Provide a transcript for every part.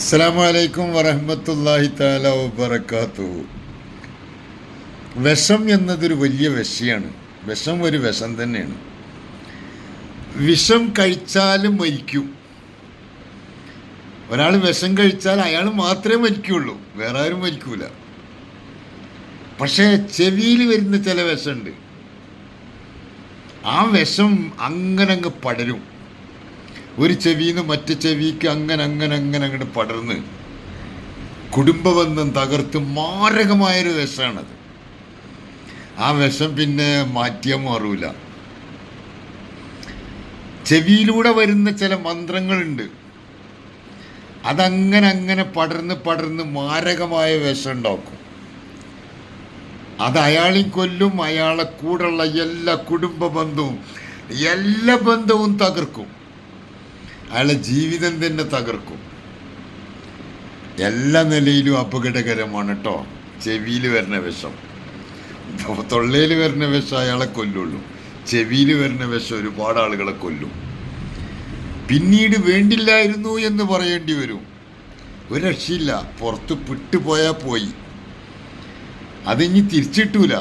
അസ്സലാമലൈക്കും വറഹമത്തല്ലാഹി താല വബർക്കാത്തു വിഷം എന്നതൊരു വലിയ വിഷയാണ്. വിഷം ഒരു വിഷം തന്നെയാണ്. വിഷം കഴിച്ചാലും മരിക്കും. ഒരാൾ വിഷം കഴിച്ചാൽ അയാൾ മാത്രമേ മരിക്കുള്ളൂ. വേറെ ആരും മരിക്കൂല. പക്ഷേ ചെവിയിൽ വരുന്ന ചില വിഷമുണ്ട്. ആ വിഷം അങ്ങനെ അങ്ങ് പടരും. ഒരു ചെവിയിൽ നിന്ന് മറ്റു ചെവിക്ക് അങ്ങനെ അങ്ങനെ അങ്ങനെ അങ്ങോട്ട് പടർന്ന് കുടുംബബന്ധം തകർത്ത് മാരകമായൊരു വിഷമാണത്. ആ വിഷം പിന്നെ മാറ്റിയാൽ മാറൂല. ചെവിയിലൂടെ വരുന്ന ചില മന്ത്രങ്ങളുണ്ട്. അതങ്ങനെ അങ്ങനെ പടർന്ന് പടർന്ന് മാരകമായ വിഷം ഉണ്ടാക്കും. അത് അയാളെയും കൊല്ലും അയാളെ കൂടെയുള്ള എല്ലാ കുടുംബ ബന്ധവും എല്ലാ ബന്ധവും തകർക്കും. അയാളെ ജീവിതം തന്നെ തകർക്കും. എല്ലാ നിലയിലും അപകടകരമാണ് കേട്ടോ ചെവിയിൽ വരുന്ന വിഷം. തൊള്ളയിൽ വരുന്ന വിഷം അയാളെ കൊല്ലുള്ളൂ. ചെവിയിൽ വരുന്ന വിഷം ഒരുപാട് ആളുകളെ കൊല്ലും. പിന്നീട് വേണ്ടില്ലായിരുന്നു എന്ന് പറയേണ്ടി വരും. ഒരു രക്ഷയില്ല. പുറത്ത് പിട്ടുപോയാൽ പോയി. അതിനി തിരിച്ചിട്ടൂല.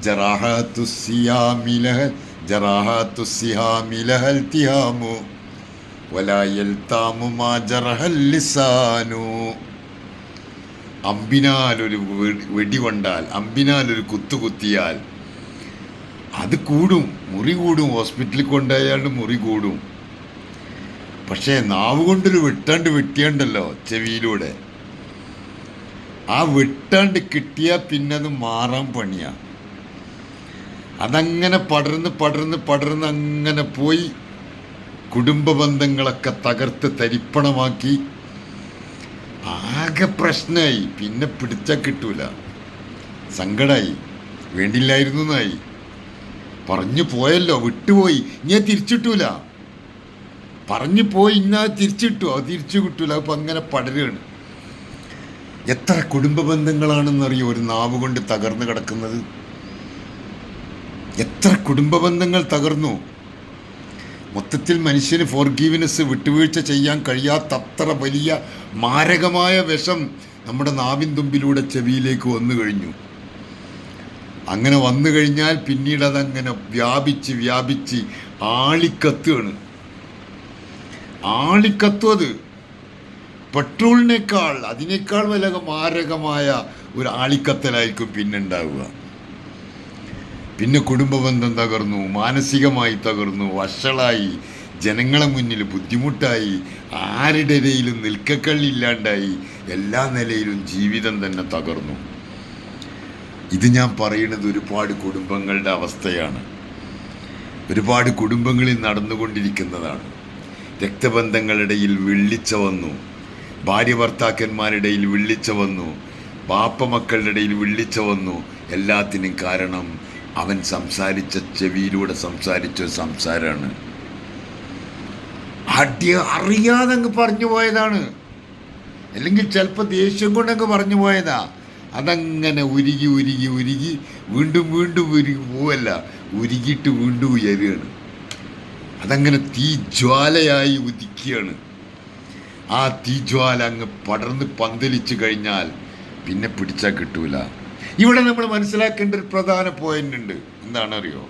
ജറാഹത്തു സിയാമിലഹൽ ജറാഹത്തു സിഹാമിലഹൽ തിഹാമു. അമ്പിനാൽ ഒരു വെടി കൊണ്ടാൽ അമ്പിനാൽ ഒരു കുത്തു കുത്തിയാൽ അത് കൂടും മുറി കൂടും ഹോസ്പിറ്റലിൽ കൊണ്ടുപോയാണ്ട് മുറി കൂടും. പക്ഷേ നാവ് കൊണ്ടൊരു വെട്ടാണ്ട് വെട്ടിയാണ്ടല്ലോ ചെവിയിലൂടെ. ആ വെട്ടാണ്ട് കിട്ടിയാൽ പിന്നെ അത് മാറാൻ പണിയാ. അതങ്ങനെ പടർന്ന് പടർന്ന് പടർന്ന് അങ്ങനെ പോയി കുടുംബ ബന്ധങ്ങളൊക്കെ തകർത്ത് തരിപ്പണമാക്കി. ആകെ പ്രശ്നമായി പിന്നെ പിടിച്ചാൽ കിട്ടൂല. സങ്കടമായി വേണ്ടില്ലായിരുന്നു എന്നായി പറഞ്ഞു പോയല്ലോ വിട്ടുപോയി. ഞാൻ തിരിച്ചിട്ടൂല. പറഞ്ഞു പോയി ഇന്നാ തിരിച്ചിട്ടു. അത് തിരിച്ചു കിട്ടൂല. അപ്പം അങ്ങനെ പടരുകയാണ്. എത്ര കുടുംബ ബന്ധങ്ങളാണെന്നറിയോ ഒരു നാവ് കൊണ്ട് തകർന്നു കിടക്കുന്നത്? എത്ര കുടുംബ ബന്ധങ്ങൾ തകർന്നു? മൊത്തത്തിൽ മനുഷ്യന് ഫോർഗീവ്നെസ് വിട്ടുവീഴ്ച ചെയ്യാൻ കഴിയാത്തത്ര വലിയ മാരകമായ വിഷം നമ്മുടെ നാവിൻ തുമ്പിലൂടെ ചെവിയിലേക്ക് വന്നു കഴിഞ്ഞു. അങ്ങനെ വന്നു കഴിഞ്ഞാൽ പിന്നീട് അതങ്ങനെ വ്യാപിച്ച് വ്യാപിച്ച് ആളിക്കത്തുകയാണ്. ആളിക്കത്തും അത്. പെട്രോളിനേക്കാൾ അതിനേക്കാൾ വില മാരകമായ ഒരു ആളിക്കത്തലായിരിക്കും പിന്നെ ഉണ്ടാവുക പിന്നെ കുടുംബബന്ധം തകർന്നു മാനസികമായി തകർന്നു വഷളായി ജനങ്ങളെ മുന്നിൽ ബുദ്ധിമുട്ടായി ആരുടെ ഇടയിലും നിൽക്കക്കള്ളില്ലാണ്ടായി എല്ലാ നിലയിലും ജീവിതം തന്നെ തകർന്നു. ഇത് ഞാൻ പറയുന്നത് ഒരുപാട് കുടുംബങ്ങളുടെ അവസ്ഥയാണ്. ഒരുപാട് കുടുംബങ്ങളിൽ നടന്നുകൊണ്ടിരിക്കുന്നതാണ്. രക്തബന്ധങ്ങളിടയിൽ വെള്ളിച്ച വന്നു ഭാര്യ ഭർത്താക്കന്മാരിടയിൽ വെള്ളിച്ച വന്നു ബാപ്പ മക്കളുടെ ഇടയിൽ വെള്ളിച്ച വന്നു എല്ലാത്തിനും കാരണം അവൻ സംസാരിച്ച ചെവിയിലൂടെ സംസാരിച്ച സംസാരമാണ് അടി അറിയാതെ അങ്ങ് പറഞ്ഞു പോയതാണ്. അല്ലെങ്കിൽ ചിലപ്പോൾ ദേഷ്യം കൊണ്ടങ്ങ് പറഞ്ഞു പോയതാ. അതങ്ങനെ ഉരുകി ഉരുകി ഉരുകി വീണ്ടും വീണ്ടും ഉരുകി പോവല്ല. ഉരുകിയിട്ട് വീണ്ടും ഉയരുകയാണ്. അതങ്ങനെ തീജ്വാലയായി ഉദിക്കുകയാണ്. ആ തീജ്വാല അങ്ങ് പടർന്ന് പന്തലിച്ചു കഴിഞ്ഞാൽ പിന്നെ പിടിച്ചാൽ കിട്ടൂല. ഇവിടെ നമ്മൾ മനസ്സിലാക്കേണ്ട ഒരു പ്രധാന പോയിന്റ് ഉണ്ട്. എന്താണറിയോ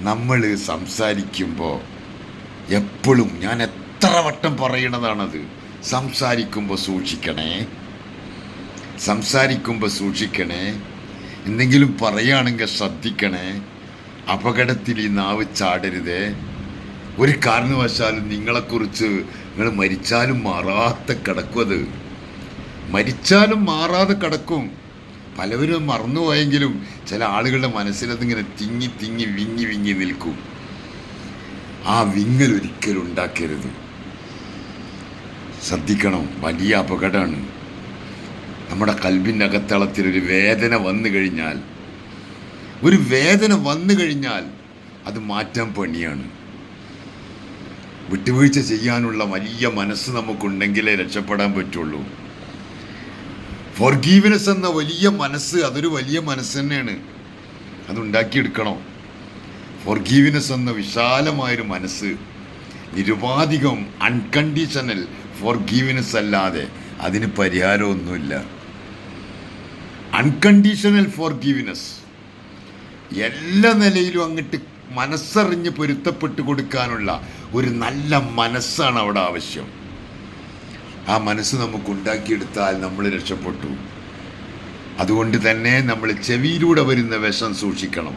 നമ്മൾ സംസാരിക്കുമ്പോൾ എപ്പോഴും ഞാൻ എത്ര വട്ടം പറയണതാണത്. സംസാരിക്കുമ്പോൾ സൂക്ഷിക്കണേ. സംസാരിക്കുമ്പോൾ സൂക്ഷിക്കണേ. എന്തെങ്കിലും പറയുകയാണെങ്കിൽ ശ്രദ്ധിക്കണേ. അപകടത്തിൽ ഈ നാവ് ചാടരുതേ. ഒരു കാരണവശാലും നിങ്ങളെക്കുറിച്ച് നിങ്ങൾ മരിച്ചാലും മാറാത്ത കിടക്കും അത്. മരിച്ചാലും മാറാതെ കിടക്കും. പലവരും മറന്നുപോയെങ്കിലും ചില ആളുകളുടെ മനസ്സിലതിങ്ങനെ തിങ്ങി തിങ്ങി വിങ്ങി വിങ്ങി നിൽക്കും. ആ വിങ്ങൽ ഒരിക്കലും ഉണ്ടാക്കരുത്. ശ്രദ്ധിക്കണം വലിയ അപകടമാണ്. നമ്മുടെ കൽബിന്റെ അകത്തളത്തിൽ ഒരു വേദന വന്നു കഴിഞ്ഞാൽ ഒരു വേദന വന്നു കഴിഞ്ഞാൽ അത് മാറ്റാൻ പണിയാണ്. വിട്ടുവീഴ്ച ചെയ്യാനുള്ള വലിയ മനസ്സ് നമുക്കുണ്ടെങ്കിലേ രക്ഷപ്പെടാൻ പറ്റുള്ളൂ. ഫോർഗീവ്നെസ് എന്ന വലിയ മനസ്സ് അതൊരു വലിയ മനസ്സ് തന്നെയാണ്. അതുണ്ടാക്കിയെടുക്കണം ഫോർഗീവ്നെസ് എന്ന വിശാലമായൊരു മനസ്സ് നിരുപാധികം അൺകണ്ടീഷണൽ ഫോർ ഗീവിനെസ് അല്ലാതെ അതിന് പരിഹാരമൊന്നുമില്ല. അൺകണ്ടീഷണൽ ഫോർ ഗീവിനെസ് എല്ലാ നിലയിലും അങ്ങോട്ട് മനസ്സറിഞ്ഞ് പൊരുത്തപ്പെട്ട് കൊടുക്കാനുള്ള ഒരു നല്ല മനസ്സാണ് അവിടെ ആവശ്യം. ആ മനസ്സ് നമുക്ക് ഉണ്ടാക്കിയെടുത്താൽ നമ്മൾ രക്ഷപ്പെട്ടു. അതുകൊണ്ട് തന്നെ നമ്മൾ ചെവിയിലൂടെ വരുന്ന വിഷം സൂക്ഷിക്കണം.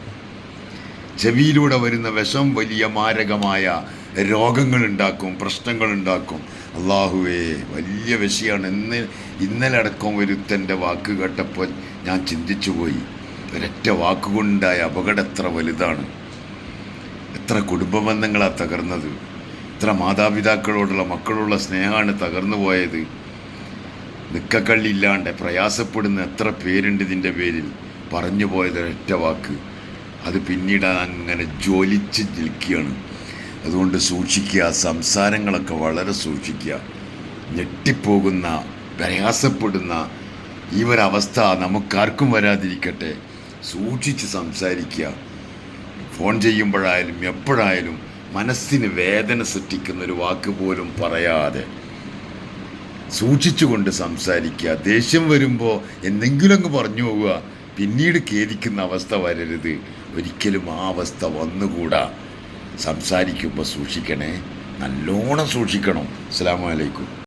ചെവിയിലൂടെ വരുന്ന വിഷം വലിയ മാരകമായ രോഗങ്ങളുണ്ടാക്കും പ്രശ്നങ്ങളുണ്ടാക്കും. അള്ളാഹുവേ വലിയ വിഷയമാണ് ഇന്ന് ഇന്നലെ അടക്കം ഒരുത്തന്റെ വാക്ക് കേട്ടപ്പോൾ ഞാൻ ചിന്തിച്ചു പോയി ഒരൊറ്റ വാക്കുകൊണ്ടായ അപകടം എത്ര വലുതാണ്. എത്ര കുടുംബബന്ധങ്ങളാണ് തകർന്നത്. എത്ര മാതാപിതാക്കളോടുള്ള മക്കളോടുള്ള സ്നേഹമാണ് തകർന്നു പോയത്. നിക്കക്കള്ളില്ലാണ്ട് പ്രയാസപ്പെടുന്ന എത്ര പേരുണ്ട് ഇതിന്റെ പേരിൽ. പറഞ്ഞു പോയത് ഒറ്റ വാക്ക്. അത് പിന്നീട് അങ്ങനെ ജ്വലിച്ച് നിൽക്കുകയാണ്. അതുകൊണ്ട് സൂക്ഷിക്കുക സംസാരങ്ങളൊക്കെ വളരെ സൂക്ഷിക്കുക. ഞെട്ടിപ്പോകുന്ന പ്രയാസപ്പെടുന്ന ഈ ഒരവസ്ഥ നമുക്കാർക്കും വരാതിരിക്കട്ടെ. സൂക്ഷിച്ച് സംസാരിക്കുക. ഫോൺ ചെയ്യുമ്പോഴായാലും എപ്പോഴായാലും മനസ്സിന് വേദന സൃഷ്ടിക്കുന്ന ഒരു വാക്ക് പോലും പറയാതെ സൂക്ഷിച്ചുകൊണ്ട് സംസാരിക്കുക. ദേഷ്യം വരുമ്പോൾ എന്തെങ്കിലും അങ്ങ് പറഞ്ഞു പോവുക. പിന്നീട് ഖേദിക്കുന്ന അവസ്ഥ വരരുത്. ഒരിക്കലും ആ അവസ്ഥ വന്നുകൂടാ. സംസാരിക്കുമ്പോൾ സൂക്ഷിക്കണേ. നല്ലോണം സൂക്ഷിക്കണം. അസ്സാം വലൈക്കും